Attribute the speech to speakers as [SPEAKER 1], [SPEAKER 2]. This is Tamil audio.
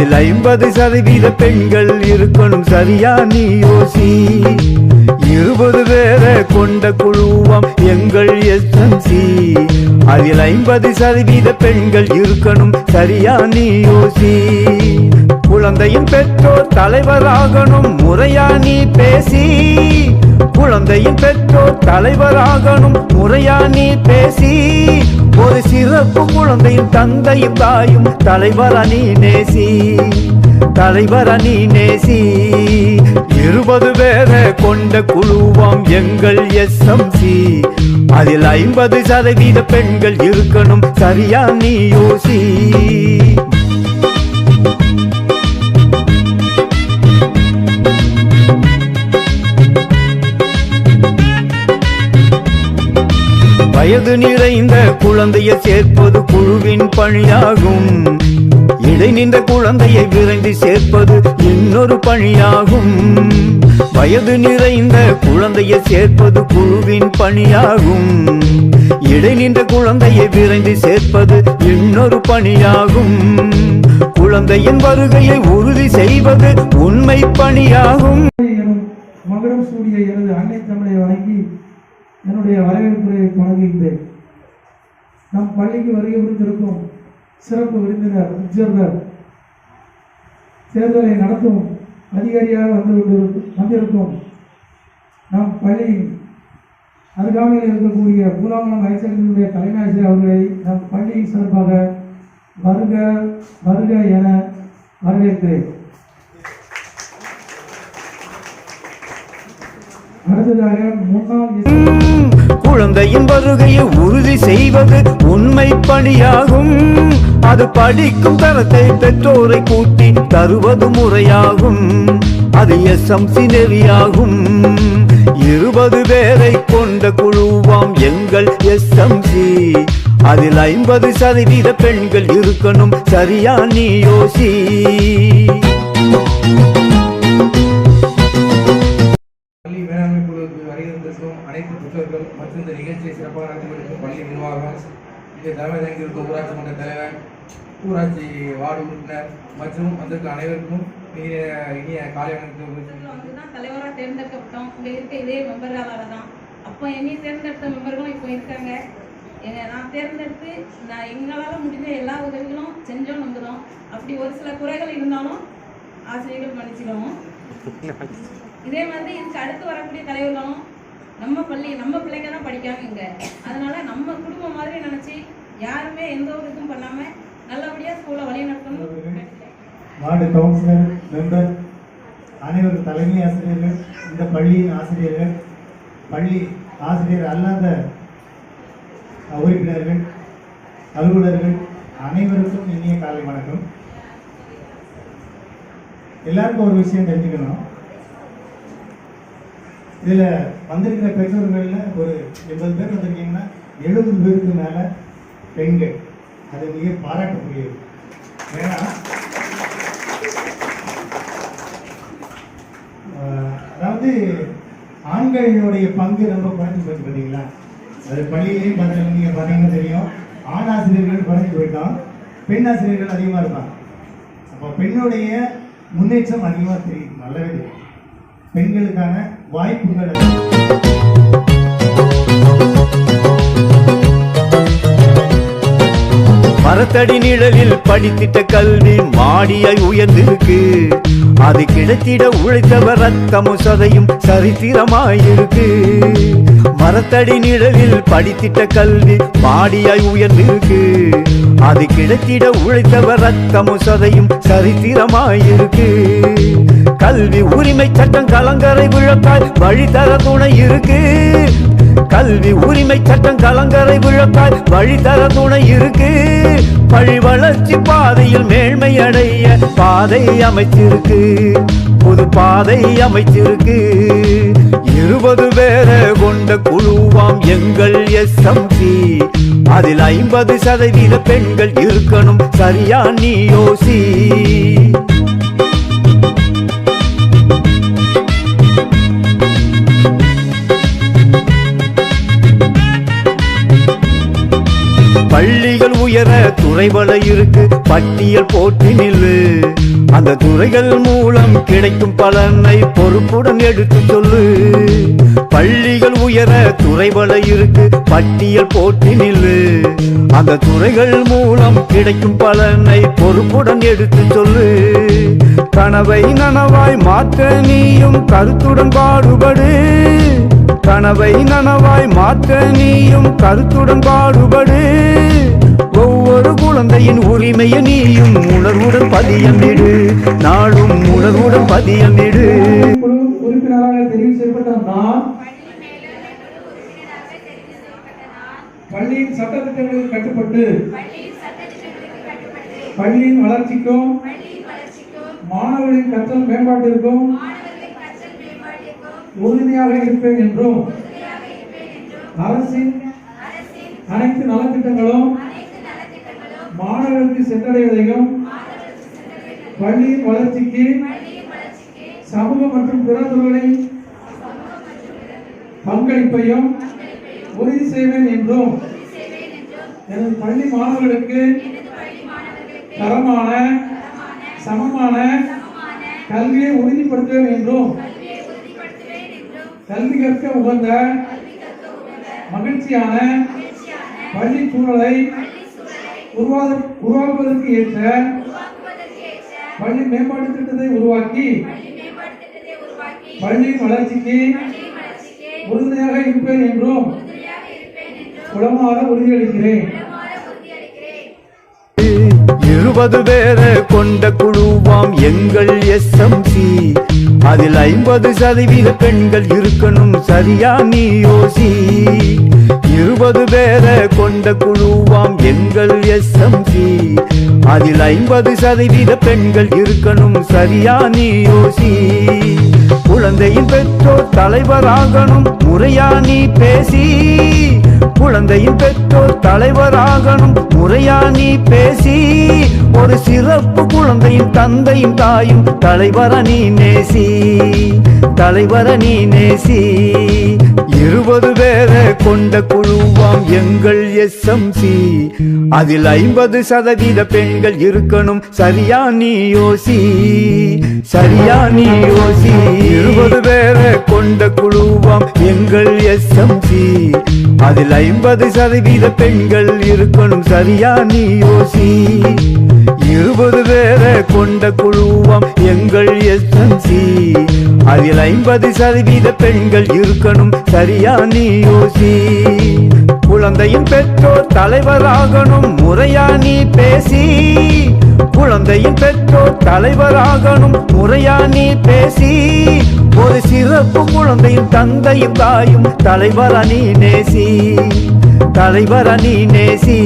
[SPEAKER 1] அதில் ஐம்பது சதவீத பெண்கள் இருக்கணும். சரியா நீ யோசி. இருபது பேரை கொண்ட குழுவாம் எங்கள் எஸ்எம்சி. அதில் ஐம்பது சதவீத பெண்கள் இருக்கணும். சரியா நீ யோசி. குழந்தையின் பெற்றோர் தலைவராகணும். முறையா நீ பேசி. குழந்தையின் பெற்றோர் தலைவராகணும். முறையா நீ பேசி. ஒரு சிறப்பு குழந்தையும் தந்தையும் தாயும் தலைவரா நீ நேசி தலைவரா நீ நேசி. இருபது பேரை கொண்ட குழுவாம் எங்கள் எஸ்எம்சி. அதில் ஐம்பது சதவீத பெண்கள் இருக்கணும் சரியா நீ யோசி. வயது நிறைந்த குழந்தையை சேர்ப்பது குழுவின் பணியாகும். இடை நின்ற குழந்தையை விரைந்து சேர்ப்பது இன்னொரு பணியாகும். வயது நிறைந்த குழந்தையை சேர்ப்பது குழுவின் பணியாகும். இடை நின்ற குழந்தையை விரைந்து சேர்ப்பது இன்னொரு பணியாகும். குழந்தையின் வருகையை உறுதி செய்வது உண்மை பணியாகும்.
[SPEAKER 2] மகரம் சூடிய எனது அன்னை தமிழை வணங்கி என்னுடைய வரவேற்புரையை தொடங்குகின்றேன். நம் பள்ளிக்கு வருகை புரிந்திருக்கும் சிறப்பு விருந்தினர் அப்சர்வர் தேர்தலை நடத்தும் அதிகாரியாக வந்து வந்திருக்கும் நம் பள்ளியின் அருகாமையில் இருக்கக்கூடிய பூலாங்குளம் ஹைசெகண்டரியுடைய தலைமை அவர்களை நம் பள்ளியின் சார்பாக வருக வருக என வரவேற்கிறேன்.
[SPEAKER 1] குழந்தையின் வருகையை உறுதி செய்வது உண்மை பணியாகும். அது படிக்கும் தரத்தை பெற்றோரை கூட்டி தருவது முறையாகும். அது எஸ்எம்சி நெறியாகும் இருபது பேரை கொண்ட குழுவாம் எங்கள் எஸ்எம்சி. அதில் ஐம்பது சதவீத பெண்கள் இருக்கணும் சரியா நீ யோசி.
[SPEAKER 3] மற்றும் இந்த நிகழ்ச்சியை சிறப்பாக நடத்தி பள்ளி நிர்வாகம் இங்கே தலைமை தங்கியிருக்கும் ஊராட்சி மன்ற தலைவர் ஊராட்சி வார்டு உறுப்பினர் மற்றும் வந்திருக்க அனைவருக்கும் இனிய இனிய காலை வணக்கம்
[SPEAKER 4] வந்து தான் தலைவராக தேர்ந்தெடுக்கப்பட்டோம். இங்கே இருக்க இதே மெம்பர்களால தான் அப்போ என்னை தேர்ந்தெடுத்த மெம்பர்களும் இப்போ இருக்காங்க. எங்க நான் தேர்ந்தெடுத்து நான் எங்களால் முடிஞ்ச எல்லா உதவிகளும் செஞ்சோம் நம்புகிறோம் அப்படி ஒரு சில குறைகள் இருந்தாலும் ஆசிரியர்கள் மன்னிச்சிடுவோம் இதே மாதிரி இதுக்கு அடுத்து வரக்கூடிய தலைவர்களும் நம்ம பள்ளி நம்ம பிள்ளைங்க தான் படிக்காங்க இங்கே. அதனால நம்ம குடும்பம் மாதிரி நினச்சி யாருமே எந்த ஒரு இதுவும் பண்ணாமல் நல்லபடியாக ஸ்கூலை வழி நடத்தணும்.
[SPEAKER 5] வார்டு கவுன்சிலர் மெம்பர் அனைவரும் தலைமை ஆசிரியர்கள் இந்த பள்ளியின் ஆசிரியர்கள் பள்ளி ஆசிரியர் அல்லாத உறுப்பினர்கள் அலுவலர்கள் அனைவருக்கும் இனிய காலை வணக்கம். எல்லாருக்கும் ஒரு விஷயம் தெரிஞ்சுக்கணும். இதில் வந்திருக்கிற பெற்றோர்களில் ஒரு எண்பது பேர் வந்திருக்கீங்கன்னா எழுபது பேருக்கு மேலே பெண்கள். அது மிக பாராட்டக்கூடியது. ஏன்னா அதாவது ஆண்களினுடைய பங்கு ரொம்ப குறைஞ்சு போச்சு பார்த்தீங்களா அது பள்ளியிலையும் பார்த்தீங்க நீங்கள் பார்த்தீங்கன்னா தெரியும். ஆண் ஆசிரியர்கள் குறைஞ்சி போயிட்டோம். பெண் ஆசிரியர்கள் அதிகமாக இருப்பாங்க. அப்போ பெண்ணுடைய முன்னேற்றம் அதிகமாக தெரியும். நல்லவே தெரியும். பெண்களுக்கான வாய்ப்புகளை
[SPEAKER 1] மரத்தடி நிழலில் படித்திட்ட கல்வி மாடியாய் உயர்ந்திருக்கு. அது கிடைத்திட உழைத்தவர் ரத்தமும் சதையும் சரித்திரமாயிருக்கு. மரத்தடி நிழலில் படித்திட்ட கல்வி மாடியாய் உயர்ந்திருக்கு. அது கிடைத்திட உழைத்தவர் ரத்தமும் சதையும் சரித்திரமாயிருக்கு. கல்வி உரிமை சட்டம் கலங்கரை விழக்காய் வழித்தர துணை இருக்கு. கல்வி உரிமை சட்டம் கலங்கரை விழக்காய் வழித்தர துணை இருக்கு. பழி வளர்ச்சி பாதையில் மேன்மை அடைய பாதை அமைச்சிருக்கு. புது பாதை அமைச்சிருக்கு. இருபது பேரை கொண்ட குழுவாம் எங்கள் எஸ்எம்சி அதில் ஐம்பது சதவீத பெண்கள் இருக்கணும் சரியா நீ யோசி. பள்ளிகள் இருக்கு பட்டியல் போட்டி நில்லு. அந்த துறைகள் மூலம் கிடைக்கும் பலனை பொறுப்புடன் எடுத்து சொல்லு. பள்ளிகள் உயர துறைபல இருக்கு பட்டியல் போட்டி நில்லு. அந்த துறைகள் மூலம் கிடைக்கும் பலனை பொறுப்புடன் எடுத்து சொல்லு. கனவை நனவாய் மாற்ற நீயும் கருத்துடன் பாடுபடு. கனவை நனவாய் மாற்ற நீயும் கருத்துடன் பாடுபடு. ஒவ்வொரு குழந்தையின் உரிமையை நீயும் உணர்வுடன் பதியமிடு. நாளும் உணர்வுடன் பதியமிடு.
[SPEAKER 2] பள்ளியின் சட்டத்திட்டங்களுக்கு கட்டுப்பட்டு. பள்ளியின் வளர்ச்சிக்கும் மாணவர்களின் கற்றல் மேம்பாட்டிற்கும் உறுதியாக இருப்பேன் என்றும் அரசின் அனைத்து நலத்திட்டங்களும் மாணவர்களுக்கு சென்றடைவதையும் பள்ளியின் வளர்ச்சிக்கு. சமூக மற்றும் பிற துறைகளின் பங்களிப்பையும் உறுதி செய்வேன் என்றும் எனது பள்ளி மாணவர்களுக்கு தரமான சமமான கல்வியை உறுதிப்படுத்துவேன் என்றும் கல்வி கற்க உகந்த மகிழ்ச்சியான பள்ளி சூழலை உருவாக்குவதற்கு ஏற்ற பள்ளி மேம்பாட்டு திட்டத்தை உருவாக்கி பள்ளியின் வளர்ச்சிக்கு உறுதுணையாக இருப்பேன் என்றும் உளமாற உறுதியளிக்கிறேன்.
[SPEAKER 1] இருபது பேரை கொண்ட குழுவாம் எங்கள் எஸ்எம்சி அதில் ஐம்பது சதவீத பெண்கள் இருக்கணும் சரியா நீ யோசி? இருபது பேரை கொண்ட குழுவாம் எங்கள் எஸ்எம்சி அதில் ஐம்பது சதவீத பெண்கள் இருக்கணும் சரியா நீ யோசி? குழந்தையின் பெற்றோர் தலைவராகணும் முறையா நீ பேசி? குழந்தையின் பெற்றோர் தலைவராகணும் முறையா நீ பேசி? ஒரு சிறப்பு குழந்தையும் தந்தையும் தாயும் தலைவர நீ நேசி தலைவர நீ நேசி. இருபது பேரை கொண்ட குழுவாம் எங்கள் எஸ்எம்சி அதில் ஐம்பது சதவீத பெண்கள் இருக்கணும் சரியா நீ யோசி சரியா நீ யோசி. இருபது பேரை கொண்ட குழுவாம் எங்கள் எஸ்எம்சி அதில் ஐம்பது சதவீத பெண்கள் இருக்கணும் சரியா நீ யோசி. இருபது பேரை கொண்ட குழுவாம் எங்கள் எஸ்எம்சி அதில் ஐம்பது சதவீத பெண்கள் இருக்கணும். சரியா நீ யோசி. குழந்தையின் பெற்றோர் தலைவராகணும். முறையா நீ பேசி. குழந்தையின் பெற்றோர் தலைவராகணும். முறையா நீ பேசி. ஒரு சிறப்பு குழந்தையும் தந்தையும் தாயும் தலைவர நீ நேசி. தலைவர நீ நேசி.